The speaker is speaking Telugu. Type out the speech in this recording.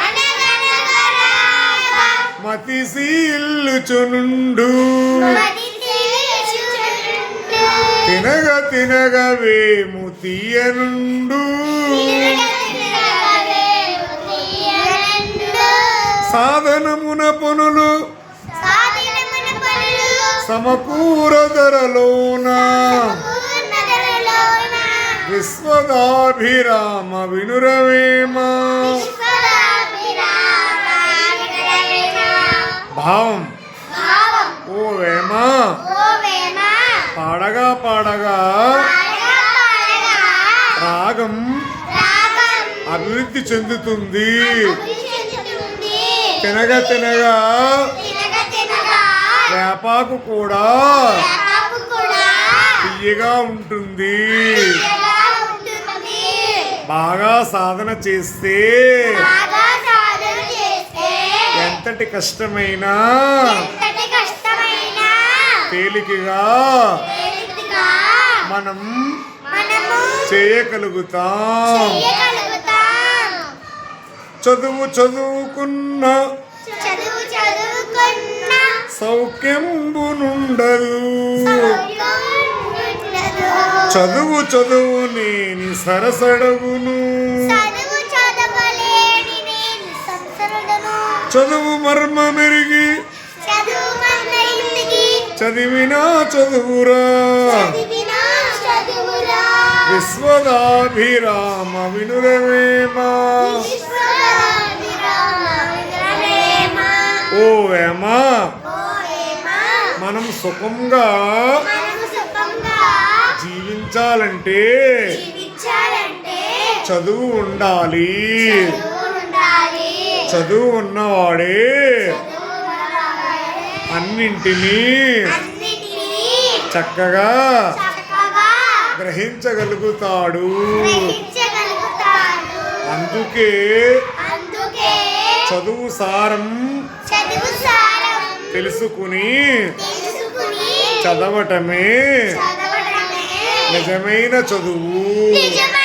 అనగనగరాగ మతిశీల్లుచునుండు తినగ తినగ వేము తీయనుండు సాధనమున పనులు. సమకూర ధరలోన విశ్వదాభిరామ వినురవేమ. భావం. ఓ వేమ. పాడగా పాడగా. రాగం. అభివృద్ధి చెందుతుంది. తినగ తినగా. వేపాకు కూడా. తీయగా ఉంటుంది. బాగా సాధన చేస్తే ఎంతటి కష్టమైనా తేలికగా మనం చేయగలుగుతాం చదువు చదువుకున్న చదువు చదువుకున్న సౌఖ్యంబునుండదు. చదువు చదువు నేని సరసడగును చదువు మర్మ మెరిగి చదివినా చదువురా. విశ్వదాభిరామ వినురవేమా. ఓ వేమా. మనం సుఖంగా జీవించాలంటే చదువు ఉండాలి. చదువు ఉన్నవాడే అన్నింటినీ చక్కగా గ్రహించగలుగుతాడు. అందుకే చదువు సారం తెలుసుకుని చదవటమే నిజమైన చదువు. నిజమైన